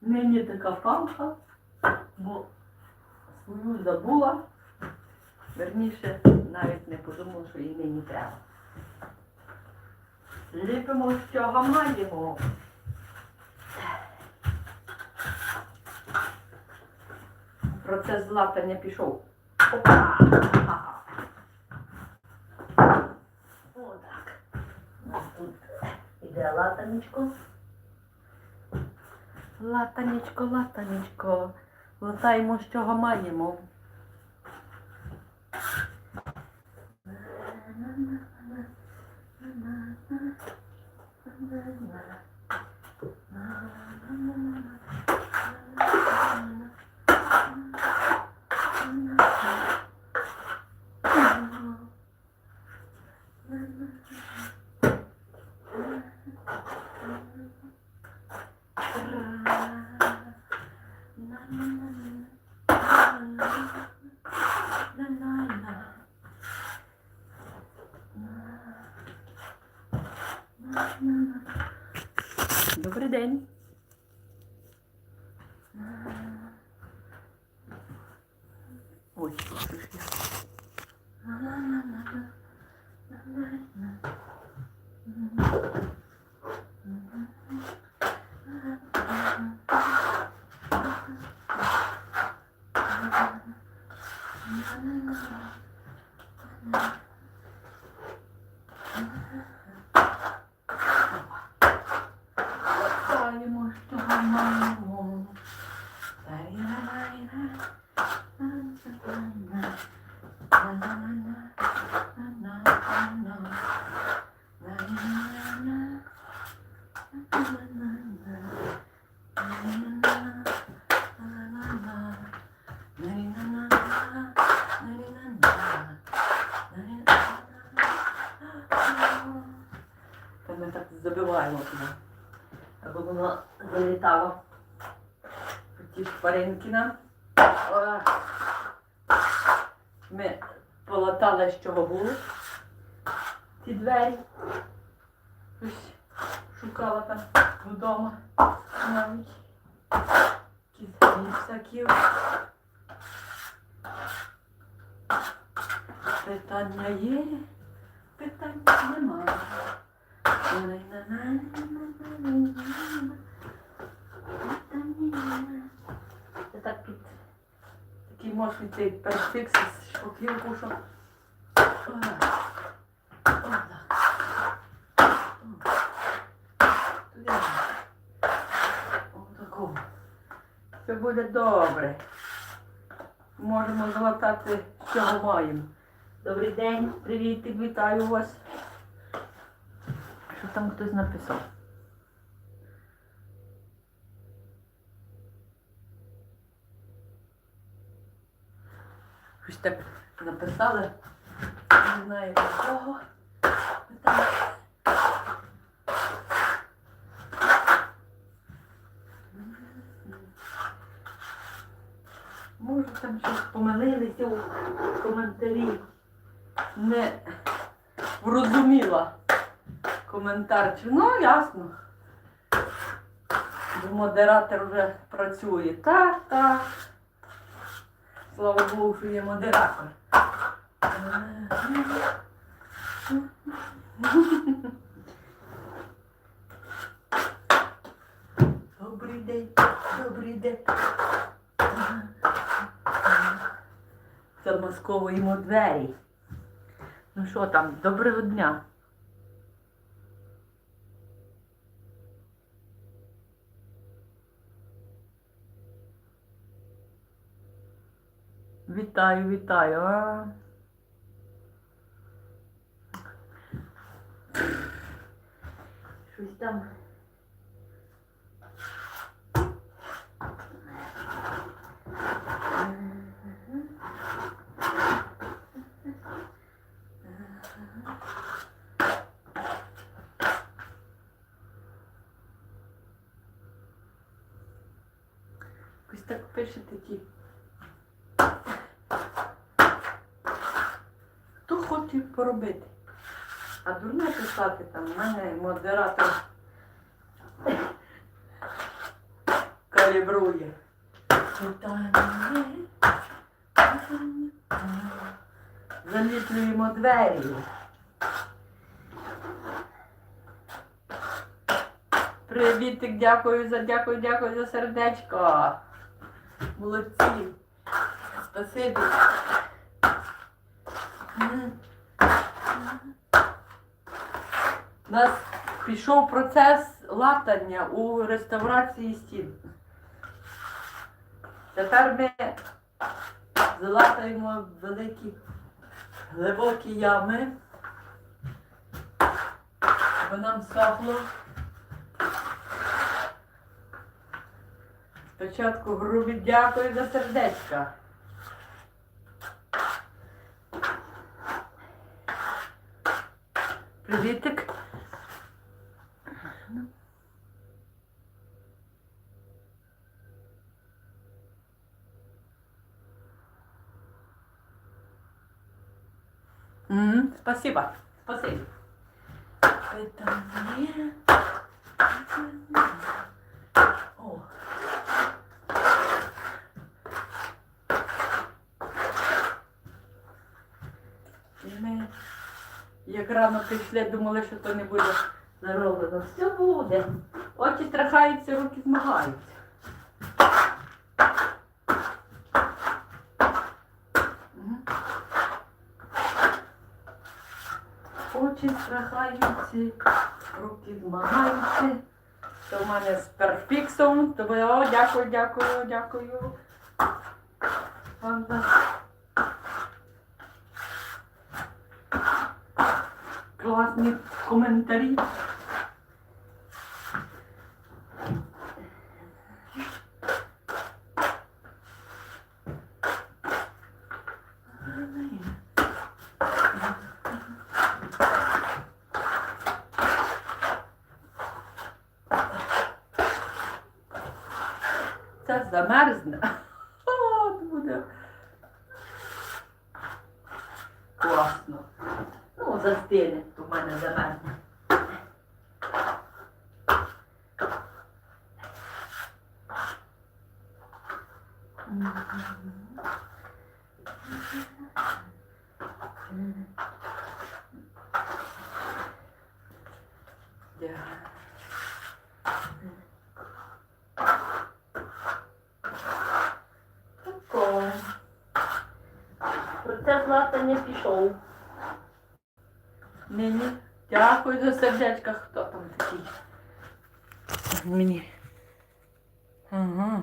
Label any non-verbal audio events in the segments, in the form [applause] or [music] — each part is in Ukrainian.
Нині така палка, бо свою забула. Верніше, навіть не подумала, що їй нині треба. Ліпимо, що маємо. Процес златання пішов. Опа! Отак. У нас тут іде латанечко. Латанечко, латанечко. Латаємо, з чого маємо. time Ті шпаринки нам. Ми полатали, з чого було. Ті двері. Ось шукала там вдома навіть. Всякі. Питання є, питань немає. Це так під мощний цей перфікс з шпаклівку, що. Все буде добре. Можемо залатати, що маємо. Добрий день, привіт, вітаю вас. Що там хтось написав? Щось так написали. Не знаю кого. Питання. Може там щось помилилися у коментарі. Не врозуміла коментар. Ну, ясно. Бо модератор вже працює. Так, так. Слава Богу, що є модератор. Добрий день, добрий день. Замасковуємо двері. Ну що там, доброго дня. Вітаю, вітаю. А? Щось там. Так пише такі. Хто поробити? А дурне писати там, у мене модератор калібрує. Заліплюємо двері. Привітик, дякую за дякую, дякую за сердечко. Молодці. Спасибі. У нас пішов процес латання у реставрації стін. Тепер ми залатаємо великі глибокі ями, щоб нам сохло. Спочатку грубі дякую за сердечка. Привітик. Спасибо. Спасибо. Это мне... О. І ми як рано прийшли, думали, що то не буде зароблено. Все буде. Очі страхаються, руки змагаються. Очі страхаються, руки змагаються. То в мене з перфіксом. То ви- о, дякую, дякую, дякую. Класні коментарі. Це замерзне. От буде. Класно. Ну, застине, то в мене замерзне. Yeah. Тако. Процес латання пішов. Нині. Дякую за сердечка. Хто там такий? Мені. Ага.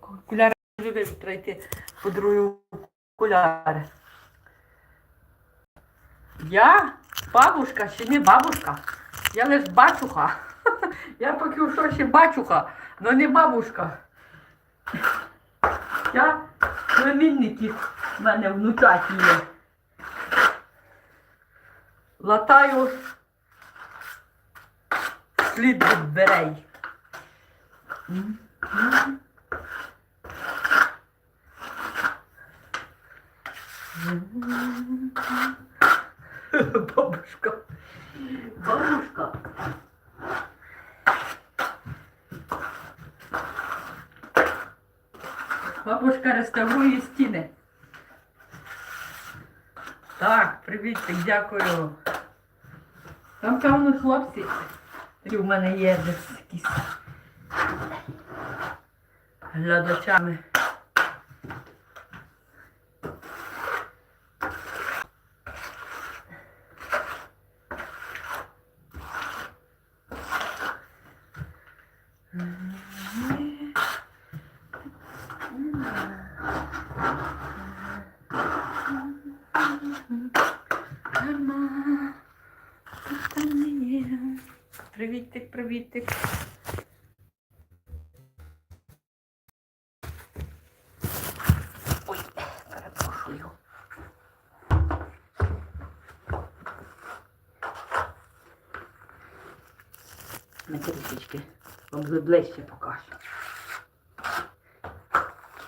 Окуляри любив пройти. Подарую окуляри. Я бабушка чи не бабушка. Я лиш бачуха. [laughs] Я поки що ще бачуха, але не бабушка. Я племінники в мене внучаті є. Латаю слід від дверей. Бабушка. Бабушка. Бабушка реставрує стіни. Так, привіт, дякую. Там певно хлопці. У мене є десь якісь глядачами. Мама, тут там не є. Привітик, привітик. Ой, перепрошую. На трішечки вам ближче покажу.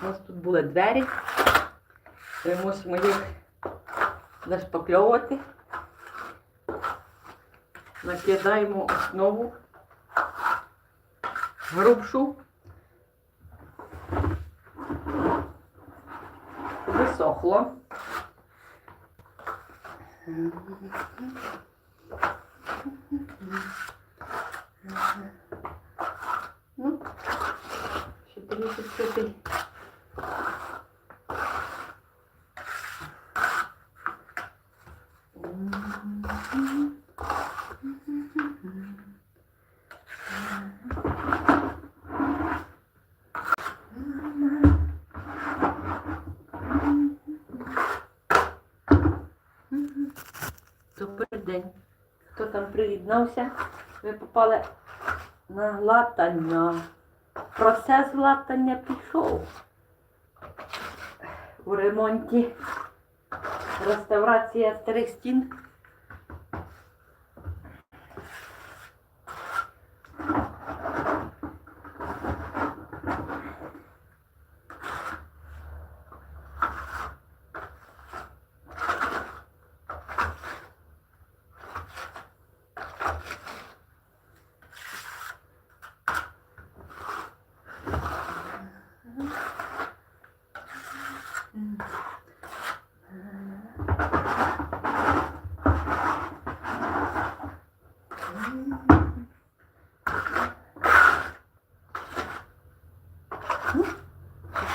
У нас тут були двері. Ми мусимо їх зашпакльовувати. Накидаємо основу грубшу. Висохло. Ну, ще трішечки Добрий день. Хто там приєднався? Ви попали на латання. Процес латання пішов. У ремонті реставрація старих стін.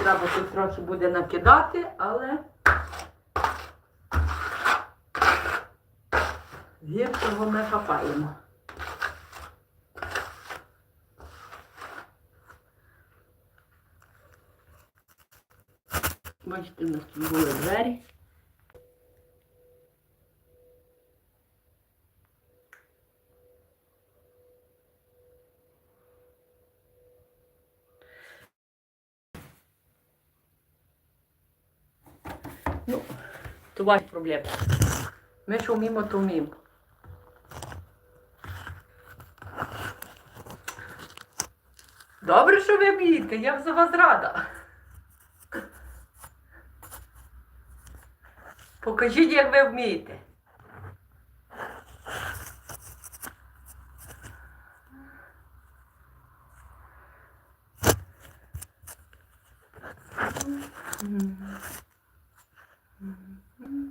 Треба тут трохи буде накидати, але гіршого ми хапаємо. Бачите, у нас тут були двері. Ваші проблеми. Ми що вміємо, то вміємо. Добре, що ви вмієте, я за вас рада. Покажіть, як ви вмієте.